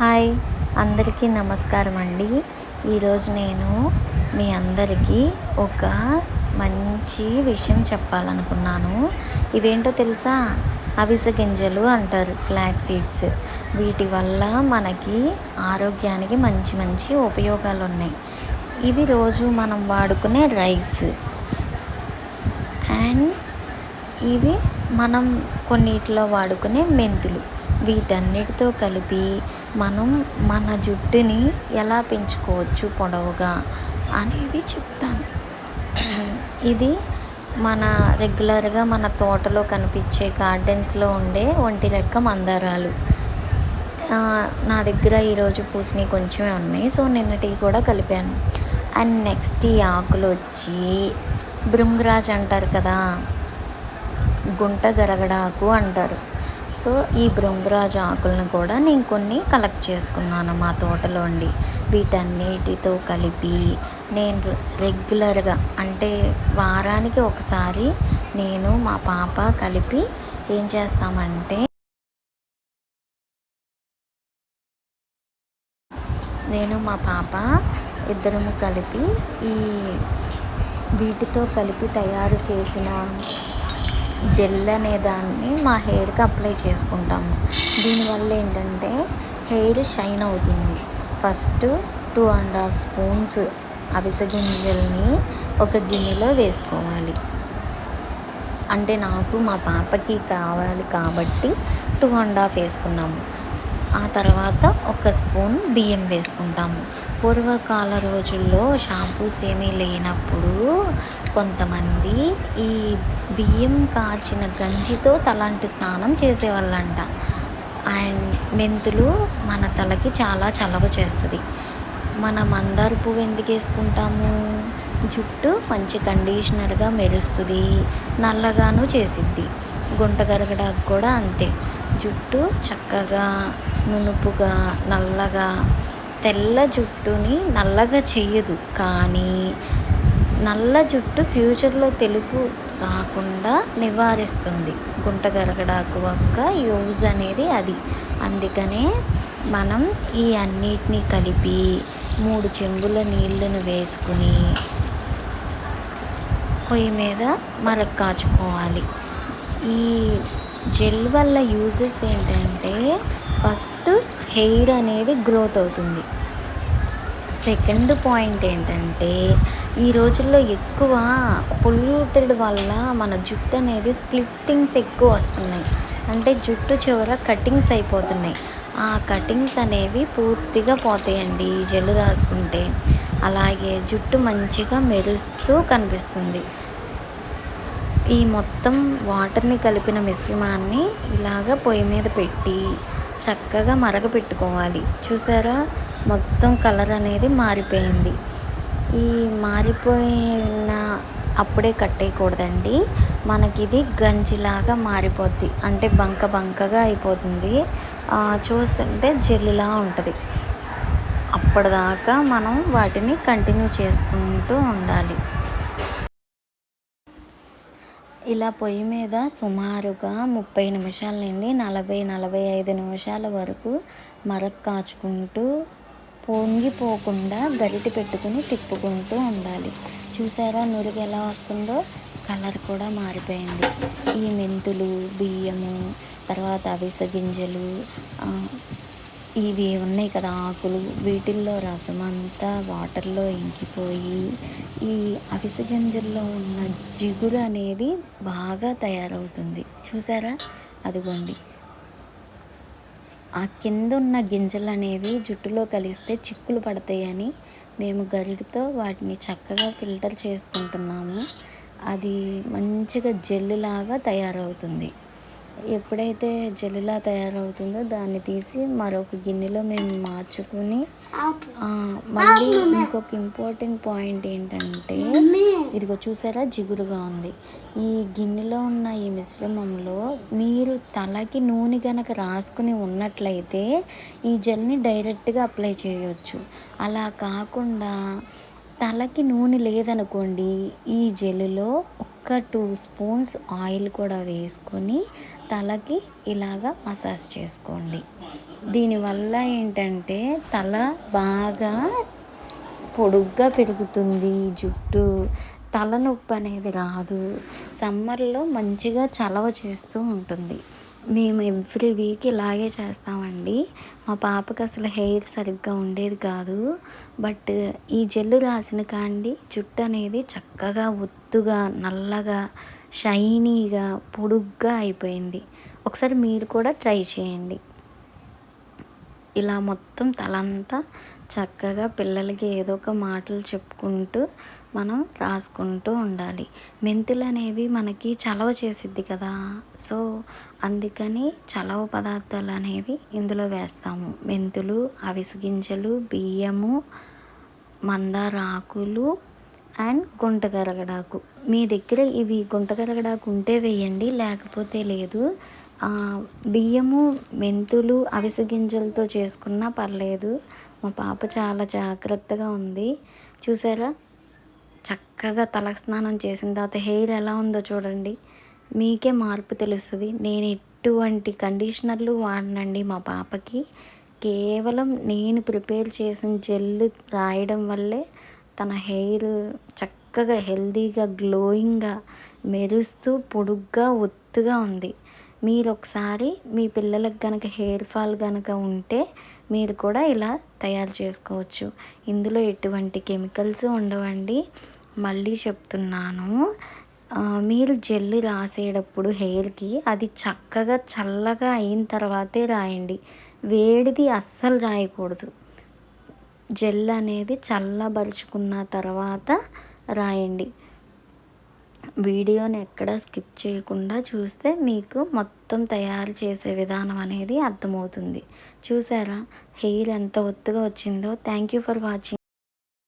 Hi అందరికీ నమస్కారం అండి. ఈరోజు నేను మీ అందరికీ ఒక మంచి విషయం చెప్పాలనుకున్నాను. ఇవేంటో తెలుసా? అవిసె గింజలు అంటారు ఫ్లాగ్ సీడ్స్. వీటి వల్ల మనకి ఆరోగ్యానికి మంచి మంచి ఉపయోగాలు ఉన్నాయి ఇవి రోజు మనం వాడుకునే రైస్. అండ్ ఇవి మనం కొన్నిటిలో వాడుకునే మెంతులు. వీటన్నిటితో కలిపి మనం మన జుట్టుని ఎలా పెంచుకోవచ్చు పొడవుగా అనేది చెప్తాను. ఇది మన రెగ్యులర్గా మన తోటలో కనిపించే గార్డెన్స్లో ఉండే ఒంటి లెక్క మందారాలు. నా దగ్గర ఈరోజు పూసినవి కొంచెమే ఉన్నాయి. సో నిన్నటివి కూడా కలిపాను. అండ్ నెక్స్ట్ ఈ ఆకులు వచ్చి భృంగరాజ్ అంటారు కదా గుంట గరగడాకు అంటారు. సో ఈ భృంగరాజు ఆకులను కూడా నేను కొన్ని కలెక్ట్ చేసుకున్నాను మా తోటలోండి వీటన్నిటితో కలిపి నేను రెగ్యులర్గా అంటే వారానికి ఒకసారి నేను మా పాప కలిపి ఏం చేస్తామంటే నేను మా పాప ఇద్దరము కలిపి ఈ వీటితో కలిపి తయారు చేసిన జెల్ అనే దాన్ని మా హెయిర్కి అప్లై చేసుకుంటాము. దీనివల్ల ఏంటంటే హెయిర్ షైన్ అవుతుంది. First two and half spoons అవిసె గింజల్ని ఒక గిన్నెలో వేసుకోవాలి. అంటే నాకు మా పాపకి కావాలి కాబట్టి టూ అండ్ హాఫ్ వేసుకున్నాము. ఆ తర్వాత ఒక స్పూన్ బియ్యం వేసుకుంటాము. పూర్వకాల రోజుల్లో షాంపూస్ ఏమీ లేనప్పుడు కొంతమంది ఈ బియ్యం కాచిన గంజితో తలాంటి స్నానం చేసేవాళ్ళంట. అండ్ మెంతులు మన తలకి చాలా చలవ చేస్తుంది. మన మందార పువ్వు ఎందుకు వేసుకుంటాము? జుట్టు మంచి కండిషనర్గా మెరుస్తుంది నల్లగాను చేసిద్ది. గుంట కరగడానికి కూడా అంతే. జుట్టు చక్కగా నునుపుగా నల్లగా తెల్ల జుట్టుని నల్లగా చేయదు కానీ నల్ల జుట్టు ఫ్యూచర్లో తెలుపు కాకుండా నివారిస్తుంది. గుంట గరగడాకు ఒక్క యూజ్ అనేది అది. అందుకనే మనం ఈ అన్నిటినీ కలిపి మూడు చెంబుల నీళ్ళను వేసుకుని పొయ్యి మీద మరక కాచుకోవాలి. ఈ జెల్ వల్ల యూజెస్ ఏంటంటే ఫస్ట్ హెయిర్ అనేది గ్రోత్ అవుతుంది. సెకండ్ పాయింట్ ఏంటంటే ఈ రోజుల్లో ఎక్కువ పొల్యూటెడ్ వల్ల మన జుట్టు అనేది స్ప్లిట్టింగ్స్ ఎక్కువ వస్తున్నాయి. అంటే జుట్టు చివర కటింగ్స్ అయిపోతున్నాయి. ఆ కటింగ్స్ అనేవి పూర్తిగా పోతాయండి ఈ రాసుకుంటే అలాగే జుట్టు మంచిగా మెరుస్తూ కనిపిస్తుంది. ఈ మొత్తం వాటర్ని కలిపిన మిశ్రమాన్ని ఇలాగ పొయ్యి మీద పెట్టి చక్కగా మరగపెట్టుకోవాలి. చూసారా? మొత్తం కలర్ అనేది మారిపోయింది. ఈ మారిపోయిన అప్పుడే కట్టేయకూడదండి. మనకి ఇది గంజిలాగా మారిపోద్ది. అంటే బంక బంకగా అయిపోతుంది. చూస్తుంటే జెల్లులా ఉంటుంది. అప్పటిదాకా మనం వాటిని కంటిన్యూ చేసుకుంటూ ఉండాలి. ఇలా పొయ్యి మీద సుమారుగా ముప్పై నిమిషాల నుండి నలభై నలభై ఐదు నిమిషాల వరకు మరక్ కాచుకుంటూ పొంగిపోకుండా గరిటె పెట్టుకుని తిప్పుకుంటూ ఉండాలి. చూసారా నురుగు ఎలా వస్తుందో? కలర్ కూడా మారిపోయింది. ఈ మెంతులు బియ్యము తర్వాత అవిసె గింజలు ఇవి ఉన్నాయి కదా ఆకులు. వీటిల్లో రసం అంతా వాటర్లో ఇంకిపోయి ఈ అవిసె గింజల్లో ఉన్న జిగురు అనేది బాగా తయారవుతుంది. చూసారా? అదిగోండి. ఆ కింద ఉన్న గింజలు అనేవి జుట్టులో కలిస్తే చిక్కులు పడతాయని మేము గరిటతో వాటిని చక్కగా ఫిల్టర్ చేసుకుంటున్నాము. అది మంచిగా జెల్లులాగా తయారవుతుంది. ఎప్పుడైతే జెల్లులా తయారవుతుందో దాన్ని తీసి మరొక గిన్నెలో మేము మార్చుకుని మళ్ళీ ఇంకొక ఇంపార్టెంట్ పాయింట్ ఏంటంటే ఇదిగో చూసారా జిగురుగా ఉంది. ఈ గిన్నెలో ఉన్న ఈ మిశ్రమంలో మీరు తలకి నూనె గనక రాసుకుని ఉన్నట్లయితే ఈ జెల్ని డైరెక్ట్గా అప్లై చేయొచ్చు. అలా కాకుండా తలకి నూనె లేదనుకోండి ఈ జెల్లో ఒక్క ఒక టూ స్పూన్స్ ఆయిల్ కూడా వేసుకొని తలకి ఇలాగ మసాజ్ చేసుకోండి. దీనివల్ల ఏంటంటే తల బాగా పొడుగ్గా పెరుగుతుంది జుట్టు తలనొప్పి అనేది రాదు. సమ్మర్లో మంచిగా చలవ చేస్తూ ఉంటుంది. మేము ఎవ్రీ వీక్ ఇలాగే చేస్తామండి. మా పాపకు అసలు హెయిర్ సరిగ్గా ఉండేది కాదు. బట్ ఈ జెల్లు రాసిన కాండి జుట్టు అనేది చక్కగా ఒత్తుగా నల్లగా షైనీగా పొడుగ్గా అయిపోయింది. ఒకసారి మీరు కూడా ట్రై చేయండి. ఇలా మొత్తం తలంతా చక్కగా పిల్లలకి ఏదో ఒక మాటలు చెప్పుకుంటూ మనం రాసుకుంటూ ఉండాలి. మెంతులు అనేవి మనకి చలవ చేసిద్ది కదా. సో అందుకని చలవ పదార్థాలు అనేవి ఇందులో వేస్తాము. మెంతులు అవిసిగింజలు బియ్యము మందార ఆకులు అండ్ గుంటగరగడాకు మీ దగ్గర ఇవి గుంటగరగడాకు ఉంటే వేయండి లేకపోతే లేదు. బియ్యము మెంతులు అవిసె గింజలతో చేసుకున్నా పర్లేదు. మా పాప చాలా జాగ్రత్తగా ఉంది. చూసారా? చక్కగా తలస్నానం చేసిన తర్వాత హెయిర్ ఎలా ఉందో చూడండి. మీకే మార్పు తెలుస్తుంది. నేను ఎటువంటి కండిషనర్లు వాడనండి మా పాపకి. కేవలం నేను ప్రిపేర్ చేసిన జెల్ రాయడం వల్లే తన హెయిర్ చక్కగా హెల్దీగా గ్లోయింగ్గా మెరుస్తూ పొడుగ్గా ఒత్తుగా ఉంది. మీరు ఒకసారి మీ పిల్లలకు కనుక హెయిర్ ఫాల్ కనుక ఉంటే మీరు కూడా ఇలా తయారు చేసుకోవచ్చు. ఇందులో ఎటువంటి కెమికల్స్ ఉండవండి. మళ్ళీ చెప్తున్నాను. మీరు జెల్ రాసేటప్పుడు హెయిర్కి అది చక్కగా చల్లగా అయిన తర్వాతే రాయండి. వేడిది అస్సలు రాయకూడదు. జెల్ అనేది చల్లబరుచుకున్న తర్వాత రాయండి. వీడియోని ఎక్కడ స్కిప్ చేయకుండా చూస్తే మీకు మొత్తం తయారు చేసే విధానం అనేది అర్థమవుతుంది. చూసారా? హెయిర్ ఎంత ఒత్తుగా వచ్చిందో. Thank you for watching.